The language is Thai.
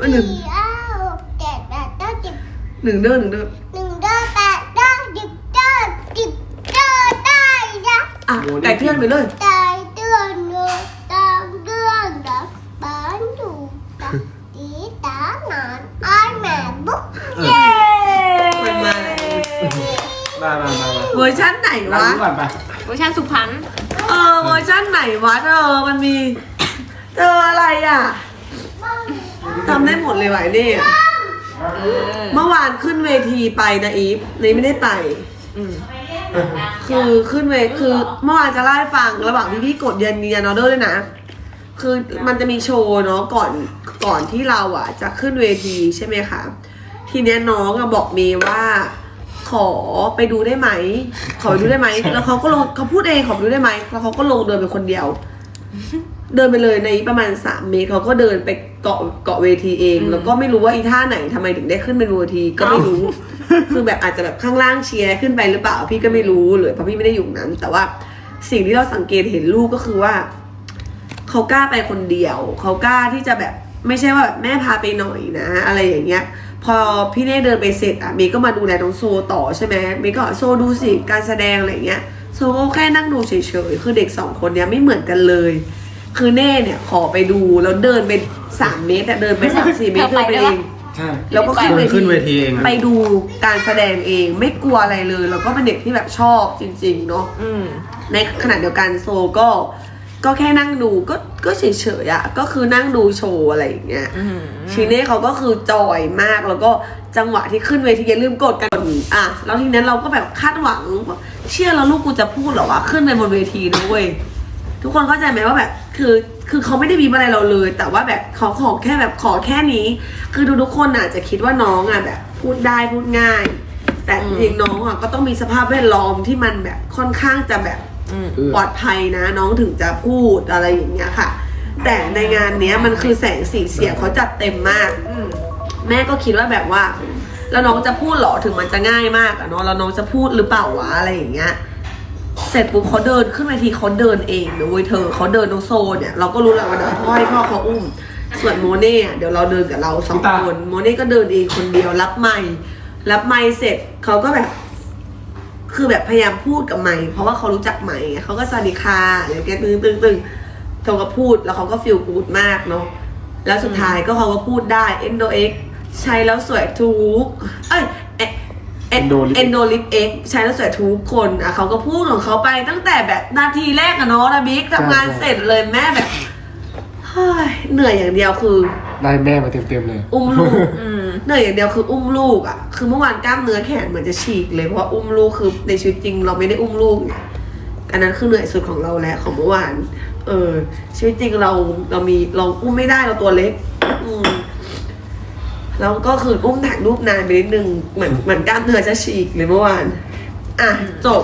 เอ้ยหนึ่งสี่ห้าหกเจ็ดแปดเก้าสิบหนึ่งเด้อหนึ่งเด้อหนึ่งเก้าแปดเก้าสิบเก้าสิบเก้าได้นะอะไก่เทือนไปเลยตายเตือนเนื้อตามเรื่องดับบ้านถูกตัดตีตาหนอนอ้ายแม่บุ๊กเออเย้มันมามามามามาเวอร์ชั่นไหนเราวะ ดูก่อนไปเวอร์ชันสุพรรณเออเวอร์ชั่นไหนวะเธอมันมี เธออะไรอะ ทำได้หมดเลยวะไอ้นี่อะเออเมื่อวานขึ้นเวทีไปนะอีฟนี่ไม่ได้ไปอืมคือขึ้นเวคือเมื่อวานจะเล่าให้ฟังระหว่างที่พี่กดเย็นมียันออเดอร์ด้วยนะ คือมันจะมีโชว์เนาะก่อนก่อนที่เราอะ จะขึ้นเวทีใช่ไหมคะทีเนี้ยน้องอะบอกเมย์ว่า ขอไปดูได้ไหม ขอไปดูได้ไหมแล้วเขาก็ลงเขาพูดเองขอไปดูได้ไหมแล้วเขาก็ลงเดินไปคนเดียว เดินไปเลยในประมาณสามเมตรเขาก็เดินไปเกาะเกาะเวทีเอง แล้วก็ไม่รู้ว่าอีท่าไหนทำไมถึงได้ขึ้นเป็นเวทีก็ไม่รู้ คือแบบอาจจะแบบข้างล่างเชียร์ขึ้นไปหรือเปล่าพี่ก็ไม่รู้เลยเพราะพี่ไม่ได้อยู่นั้น แต่ว่าสิ่งที่เราสังเกตเห็นลูกก็คือว่าเขากล้าไปคนเดียวเขากล้าที่จะแบบไม่ใช่ว่าแบบแม่พาไปหน่อยนะ อะไรอย่างเงี้ย พอพี่เน่เดินไปเสร็จอะเมย์ก็มาดูแลน้องโซต่อใช่ไหมเมย์ก็โซดูสิการแสดงอะไรอย่างเงี้ย โซก็แค่นั่งดูเฉยๆ คือเด็กสองคนเนี้ยไม่เหมือนกันเลย คือเน่เนี่ยขอไปดูแล้วเดินไปสามเมตรอะเดินไปสามสี่เมตรเธเดิอนไปไปได้เอปะงใช่ แล้วก็ขึ้นเวขึ้ทีนเวทีเองอะ ไปดูการแสดงเองไม่กลัวอะไรเลย แล้วก็เป็นเด็กที่แบบชอบจริง ๆ เนาะ อืม ในขณะเดียวกันโซก็ ก็แค่นั่งดูก็ก็เฉยๆอะก็คือนั่งดูโชว์อะไรอย่างเงี้ยอืมชีเน่เขาก็คือจอยมากแล้วก็จังหวะที่ขึ้นเวทีอย่าลืมกดกันอะแล้วทีนั้นเราก็แบบคาดหวังว่าเชื่อแล้วลูกกูจะพูดเหรอวะขึ้นไปบนเวทีนะเว้ยทุกคนเข้าใจไหมว่าแบบคือคือเขาไม่ได้มีอะไรเราเลย แต่ว่าแบบเขาขอแค่แบบขอแค่นี้ คือทุกๆคนอาจจะคิดว่าน้องอะแบบ พูดได้พูดง่าย แต่จริงๆน้องอะก็ต้องมีสภาพแวดล้อมที่มันแบบค่อนข้างจะแบบอืมเออ ปลอดภัยนะน้องถึงจะพูดอะไรอย่างเงี้ยค่ะ แต่ในงานเนี้ยมันคือแสงสีเสียงเขาจัดเต็มมากอืมแม่ก็คิดว่าแบบว่า แล้วน้องจะพูดเหรอถึงมันจะง่ายมากอะเนาะแล้วน้องจะพูดหรือเปล่าวะอะไรอย่างเงี้ยเสร็จปุ๊บเขาเดินขึ้นเวทีเขาเดินเองนะเว้ยเธอเขาเดินน้องโซเนี่ยเราก็รู้แหละว่าเดี๋ยวพ่อให้พ่อเขาอุ้ม ส่วนโมเน่อะเดี๋ยวเราเดินกับเราสองคนโมเน่ก็เดินเองคนเดียวรับไมค์รับไมค์เสร็จเขาก็แบบ คือแบบพยายามพูดกับไมค์เพราะว่าเขารู้จักไมค์ไงเขาก็สวัสดีค่ะอะไรอย่างเงี้ยตึงตึงตึงเขาก็พูดแล้วเขาก็ฟีลกูดมากเนาะแล้วสุดท้ายก็เขาก็พูดได้เอนโดเอ็กใช้แล้วสวยทุกเอ้ยเอเอนโด Endolip เอนโดลิปเอ็กใช้แล้วสวยทุกคนอะเขาก็พูดของเขาไปตั้งแต่แบบนาทีแรกอะเนาะนะบิ๊กทำงานเสร็จเลยแม่แบบเฮ้ยเหนื่อยอย่างเดียวคือ ได้แม่มาเต็มๆเลย อุ้มลูกอืมเหนื่อยอย่างเดียวคืออุ้มลูกอะ คือเมื่อวานกล้ามเนื้อแขนเหมือนจะฉีกเลยเพราะอุ้มลูกคือในชีวิตจริง เราไม่ได้อุ้มลูกอันนั้นคือเหนื่อยสุดของเราแหละของเมื่อวาน เออ ชีวิตจริงเราเรามีเราอุ้มไม่ได้เราตัวเล็ก อืมแล้วก็คืออุ้มถ่ายรูปนานไปนิดนึงเหมือนเหมือนกล้ามเนื้อจะฉีกเลยเมื่อวาน อะจบ